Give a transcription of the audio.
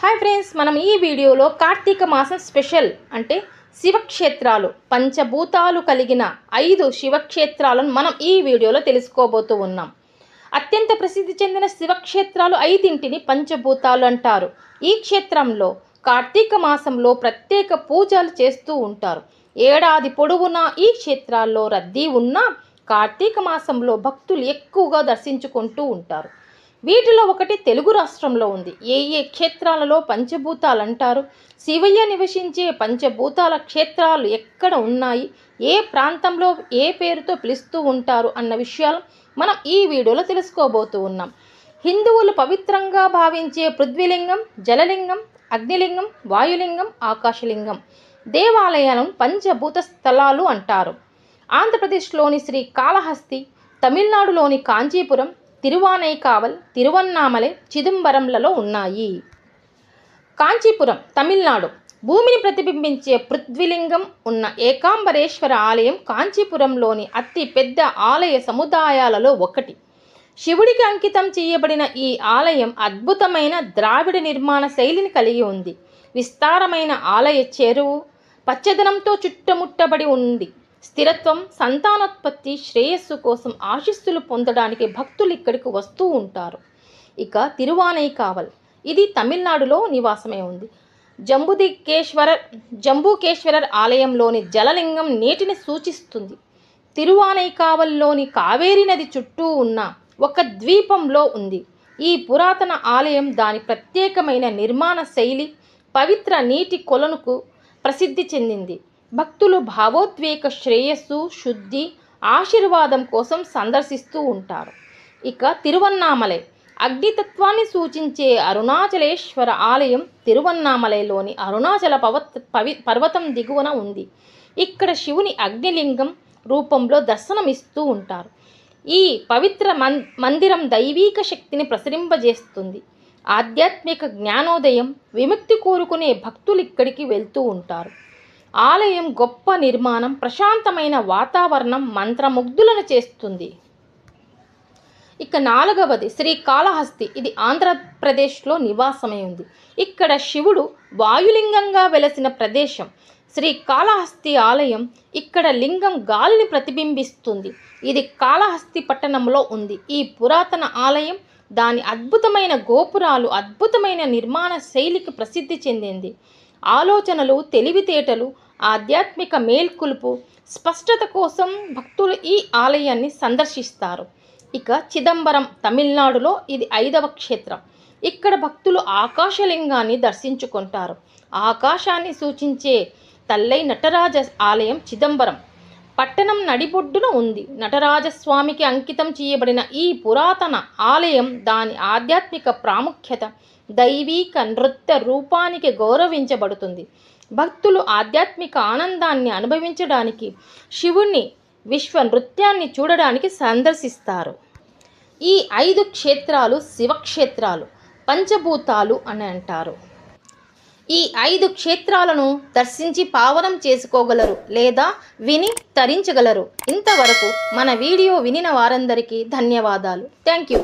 Hi friends మనం ఈ వీడియోలో కార్తీక మాసం స్పెషల్ అంటే శివక్షేత్రాలు పంచభూతాలు కలిగిన ఐదు శివక్షేత్రాలను మనం ఈ వీడియోలో తెలుసుకోబోతూ ఉన్నాం. అత్యంత ప్రసిద్ధి చెందిన శివక్షేత్రాలు ఐదింటిని పంచభూతాలు అంటారు. ఈ క్షేత్రంలో కార్తీక మాసంలో ప్రత్యేక పూజలు చేస్తూ ఉంటారు. ఏడాది పొడవునా ఈ క్షేత్రాల్లో రద్దీ ఉన్నా కార్తీక మాసంలో భక్తులు ఎక్కువగా దర్శించుకుంటూ ఉంటారు. వీటిలో ఒకటి తెలుగు రాష్ట్రంలో ఉంది. ఏ ఏ క్షేత్రాలలో పంచభూతాలు అంటారు శివయ్య నివసించే పంచభూతాల క్షేత్రాలు ఎక్కడ ఉన్నాయి? ఏ ప్రాంతంలో ఏ పేరుతో పిలుస్తూ ఉంటారు? అన్న విషయాలు మనం ఈ వీడియోలో తెలుసుకోబోతూ ఉన్నాం. హిందువులు పవిత్రంగా భావించే పృథ్వీలింగం జలలింగం అగ్నిలింగం వాయులింగం ఆకాశలింగం దేవాలయాలను పంచభూత స్థలాలు అంటారు. ఆంధ్రప్రదేశ్లోని శ్రీ కాళహస్తి తమిళనాడులోని కాంచీపురం తిరువానైకావల్ తిరువన్నామలై చిదంబరంలలో ఉన్నాయి. కాంచీపురం తమిళనాడు. భూమిని ప్రతిబింబించే పృథ్వీలింగం ఉన్న ఏకాంబరేశ్వర ఆలయం కాంచీపురంలోని అతి పెద్ద ఆలయ సముదాయాలలో ఒకటి. శివుడికి అంకితం చేయబడిన ఈ ఆలయం అద్భుతమైన ద్రావిడ నిర్మాణ శైలిని కలిగి ఉంది. విస్తారమైన ఆలయ చెరువు పచ్చదనంతో చుట్టముట్టబడి ఉంది. స్థిరత్వం సంతానోత్పత్తి శ్రేయస్సు కోసం ఆశిస్సులు పొందడానికి భక్తులు ఇక్కడికి వస్తూ ఉంటారు. ఇక తిరువానైకావల్. ఇది తమిళనాడులో నివాసమే ఉంది. జంబుదికేశ్వర జంబుకేశ్వరర్ ఆలయంలోని జలలింగం నీటిని సూచిస్తుంది. తిరువానైకావల్లోని కావేరీ నది చుట్టూ ఉన్న ఒక ద్వీపంలో ఉంది. ఈ పురాతన ఆలయం దాని ప్రత్యేకమైన నిర్మాణ శైలి పవిత్ర నీటి కొలనుకు ప్రసిద్ధి చెందింది. భక్తులు భావోద్వేగ శ్రేయస్సు శుద్ధి ఆశీర్వాదం కోసం సందర్శిస్తూ ఉంటారు. ఇక తిరువన్నామలై అగ్నితత్వాన్ని సూచించే అరుణాచలేశ్వర ఆలయం తిరువన్నామలైలోని అరుణాచల పవత్ పవి పర్వతం దిగువన ఉంది. ఇక్కడ శివుని అగ్నిలింగం రూపంలో దర్శనమిస్తూ ఉంటారు. ఈ పవిత్ర మన్ మందిరం దైవీక శక్తిని ప్రసరింపజేస్తుంది. ఆధ్యాత్మిక జ్ఞానోదయం విముక్తి కోరుకునే భక్తులు ఇక్కడికి వెళ్తూ ఉంటారు. ఆలయం గొప్ప నిర్మాణం ప్రశాంతమైన వాతావరణం మంత్రముగ్ధులను చేస్తుంది. ఇక నాలుగవది శ్రీకాళహస్తి ఇది ఆంధ్రప్రదేశ్లో నివాసమై ఉంది. ఇక్కడ శివుడు వాయులింగంగా వెలసిన ప్రదేశం. శ్రీకాళహస్తి ఆలయం ఇక్కడ లింగం గాలిని ప్రతిబింబిస్తుంది. ఇది కాళహస్తి పట్టణంలో ఉంది. ఈ పురాతన ఆలయం దాని అద్భుతమైన గోపురాలు అద్భుతమైన నిర్మాణ శైలికి ప్రసిద్ధి చెందింది. ఆలోచనలు తెలివితేటలు ఆధ్యాత్మిక మేల్కొలుపు స్పష్టత కోసం భక్తులు ఈ ఆలయాన్ని సందర్శిస్తారు. ఇక చిదంబరం తమిళనాడులో ఇది ఐదవ క్షేత్రం. ఇక్కడ భక్తులు ఆకాశలింగాన్ని దర్శించుకుంటారు. ఆకాశాన్ని సూచించే తల్లై నటరాజ ఆలయం చిదంబరం. పట్టణం నడిబొడ్డున ఉంది. నటరాజస్వామికి అంకితం చేయబడిన ఈ పురాతన ఆలయం దాని ఆధ్యాత్మిక ప్రాముఖ్యత దైవీక నృత్య రూపానికి గౌరవించబడుతుంది. భక్తులు ఆధ్యాత్మిక ఆనందాన్ని అనుభవించడానికి శివుణ్ణి విశ్వ నృత్యాన్ని చూడడానికి సందర్శిస్తారు. ఈ ఐదు క్షేత్రాలు శివక్షేత్రాలు పంచభూతాలు అని అంటారు. ఈ ఐదు క్షేత్రాలను దర్శించి పావనం చేసుకోగలరు లేదా విని తరించగలరు. ఇంతవరకు మన వీడియో వినిన వారందరికీ ధన్యవాదాలు. Thank you.